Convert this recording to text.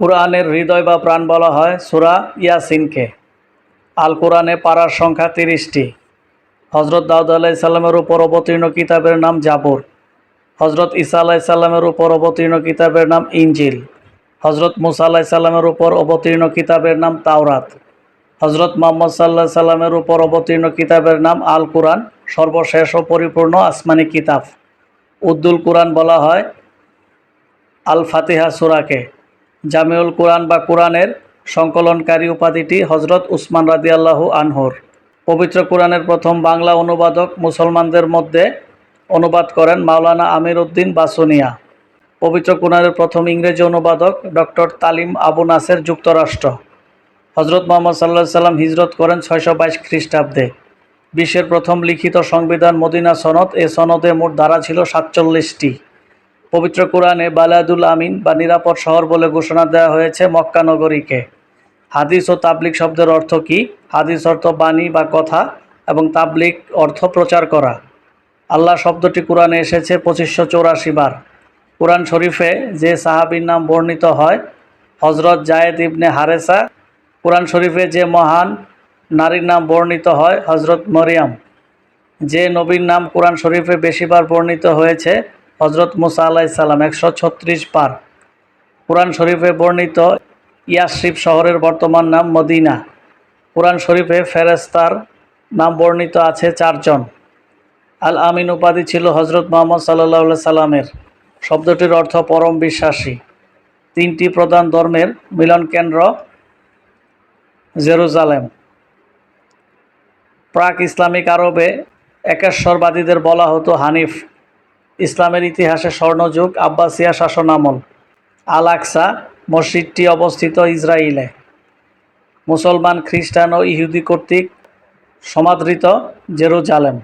কোরআনের হৃদয় বা প্রাণ বলা হয় সুরা ইয়াসিনকে। আল কোরআনে পাড়ার সংখ্যা তিরিশটি। হজরত দাউদ আলাইসাল্লামের উপর অবতীর্ণ কিতাবের নাম জাবর। হজরত ঈসা আলাইসাল্লামের উপর অবতীর্ণ কিতাবের নাম ইঞ্জিল হজরত মুসা আলাইসাল্লামের উপর অবতীর্ণ কিতাবের নাম তাওরাত। হজরত মোহাম্মদ সাল্লাহ সাল্লামের উপর অবতীর্ণ কিতাবের নাম আল কোরআন সর্বশেষ ও পরিপূর্ণ আসমানি কিতাব। উদ্দুল কোরআন বলা হয় আল ফাতিহা সুরাকে। জামিউল কোরআন বা কোরআনের সংকলনকারী উপাধিটি হজরত উসমান রাদিয়াল্লাহু আনহর। পবিত্র কোরআনের প্রথম বাংলা অনুবাদক মুসলমানদের মধ্যে অনুবাদ করেন মাওলানা আমির উদ্দিন বাসুনিয়া। পবিত্র কোরআনের প্রথম ইংরেজি অনুবাদক ডক্টর তালিম আবু নাসের যুক্তরাষ্ট্র। হজরত মোহাম্মদ সাল্লাহ সাল্লাম হিজরত করেন ছয়শো বাইশ খ্রিস্টাব্দে। বিশ্বের প্রথম লিখিত সংবিধান মদিনা সনদ, এ সনদে মোট ধারা ছিল সাতচল্লিশটি। পবিত্র কোরআনে, বালাদুল আমিন বা নিরাপদ শহর বলে ঘোষণা দেওয়া হয়েছে মক্কা নগরীকে। হাদিস ও তাবলিক শব্দের অর্থ কি? হাদিস অর্থ বাণী বা কথা এবং তাবলিক অর্থ প্রচার করা। আল্লাহ শব্দটি কোরআনে এসেছে পঁচিশশো চৌরাশি বার। কোরআন শরীফে যে সাহাবীর নাম বর্ণিত হয় হজরত জায়েদ ইবনে হারেসা, কোরআন শরীফে যে মহান নারীর নাম বর্ণিত হয় হজরত মরিয়াম। যে নবীর নাম কোরআন শরীফে বেশিবার বর্ণিত হয়েছে হজরত মুসা আলাইসাল্লাম একশো ছত্রিশ বার কোরআন শরীফে বর্ণিত ইয়াসরিফ শহরের বর্তমান নাম মদিনা। কোরআন শরীফে ফেরেস্তার নাম বর্ণিত আছে চারজন। আল আমিন উপাধি ছিল হজরত মোহাম্মদ সাল্লাহ সাল্লামের। শব্দটির অর্থ পরম বিশ্বাসী। তিনটি প্রধান ধর্মের মিলন কেন্দ্র জেরুজালেম। প্রাক ইসলামিক আরবে একেশ্বরবাদীদের বলা হতো হানিফ। ইসলামের ইতিহাসে স্বর্ণযুগ, আব্বাসিয়া শাসনামল আল আকসা মসজিদটি অবস্থিত ইসরায়েলে মুসলমান, খ্রিস্টান ও ইহুদি কর্তৃক সমাদৃত জেরুজালেম।